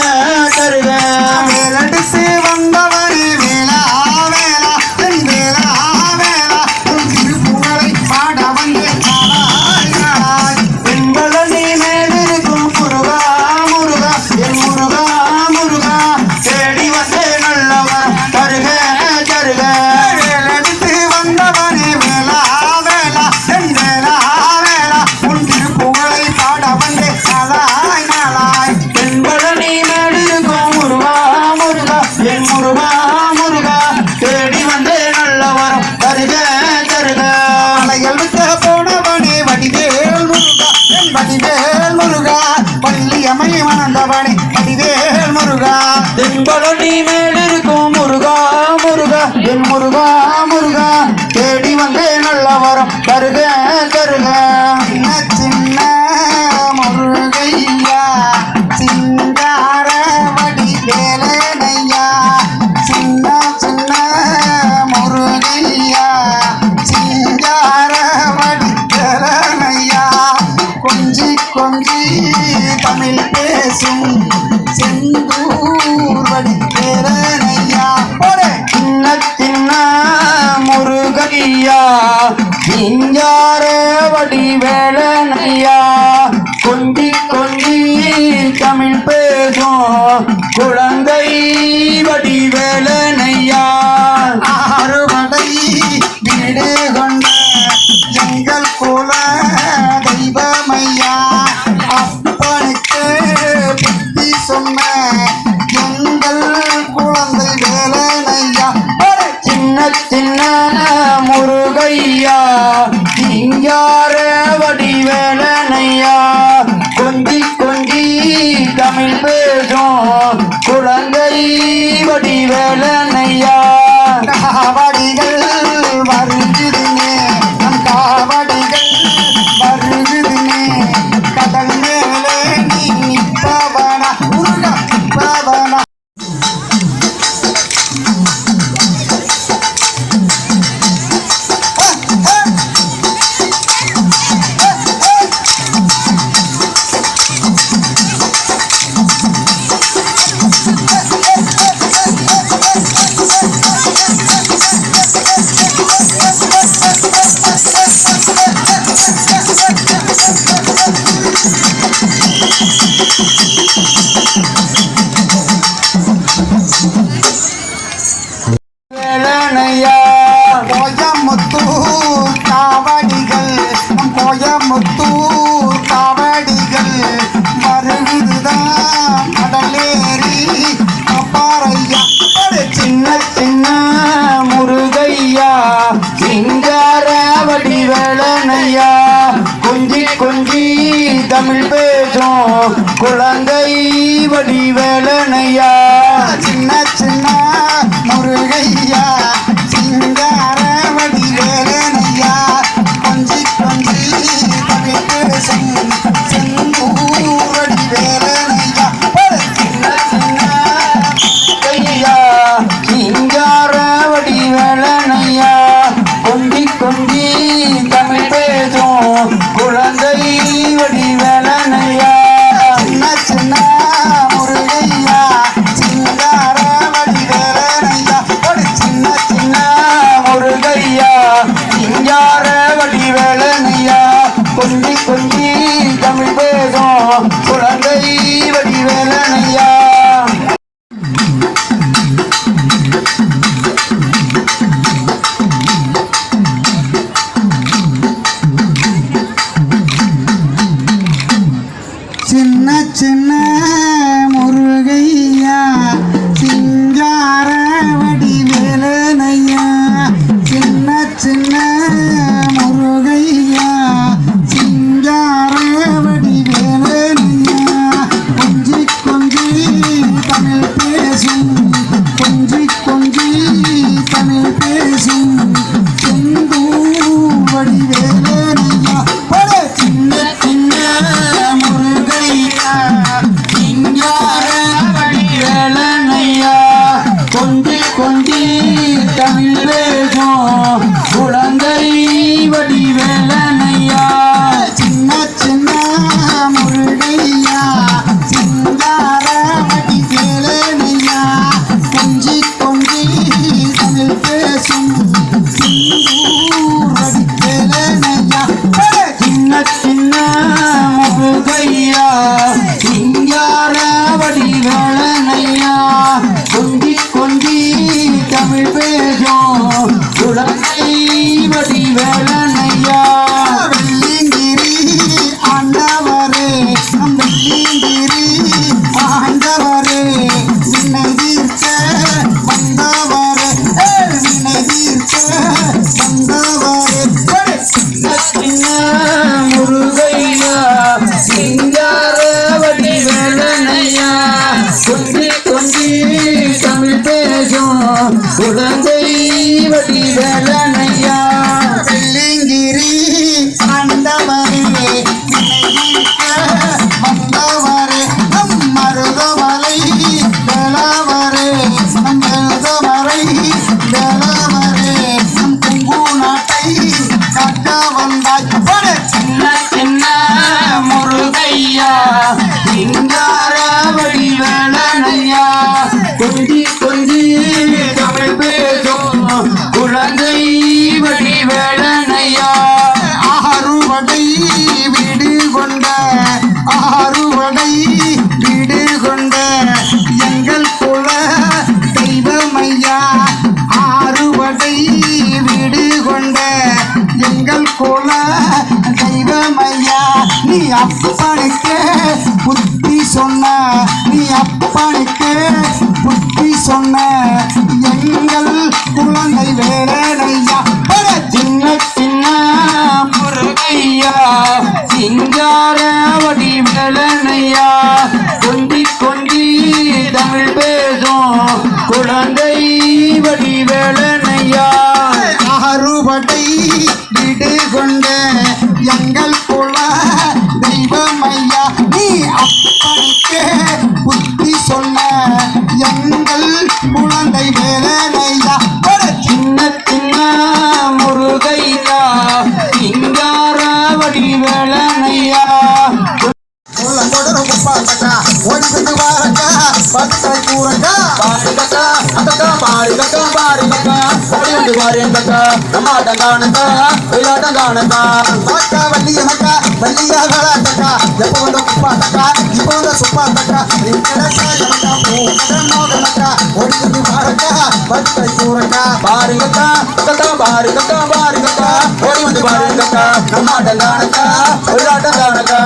Yeah. தேடி வந்து நல்ல வரம் தருக தருக. அலைகள் விட்ட போனவனே வடிவேல் முருகா. என் வடிவேல் முருகா. பள்ளி அமை மணந்தவனே வடிவேல் முருகா. தென்பலம் நீ மேலிருக்கும் முருகா முருகா. என் முருகா முருகா. தேடி வந்து நல்ல வரம் தருக இஞ்சார வடிவேலனையா? கொஞ்சி கொஞ்சி தமிழ் பேசும் குழந்தை வடிவேலனையா? அறுவடை வீடு கொண்ட எங்கள் குல குழந்தை வடிவேலனையா. சின்ன சின்ன முருகையா சிங்கார வடிவேலன் வெண்மதி வேலனையா வெள்ளிங்கிரி ஆண்டவரே நம் வெள்ளிங்கிரி ஆண்டவரே வினை தீர்க்க வந்தவரே. வினை தீர்க்க வந்தவரே. முருகையா சிங்காரவதி வேலனையா குழந்தை வடிவலனையா? அப்பனுக்கு புத்தி சொன்ன நீ அப்பனுக்கு புத்தி சொன்ன. எங்கள் குழந்தை வேலையா சின்ன சின்ன முருகையா சிங்கார வடி வேலனையா கொஞ்சி கொஞ்சி தமிழ் பேசும் குழந்தை வடி வேலனையா அறுபடை வீடு கொண்ட எங்கள் குழந்தை ஒன்று வாரக்கா பத்தை கூறக்கா பாருங்கக்கா அக்கா பாருங்கக்கா பாருங்கக்கா ஓடி வந்து பாருங்கக்கா நம்மாட்டம் காணுக்கா ஒயிலாட்டம் காணுக்கா வள்ளியமக்கா வள்ளியா எப்போ வந்து குப்பாட்டக்கா இப்போ வந்து சுப்பாட்டக்கா ஒன்று வாரக்கா பத்தை கூறக்கா பாருங்கக்கா அக்கா பாருங்கக்கா பாருங்கக்கா ஓடி வந்து பாருங்கக்கா நம்மாட்டம் காணுக்கா ஒயிலாட்டம் காணுக்கா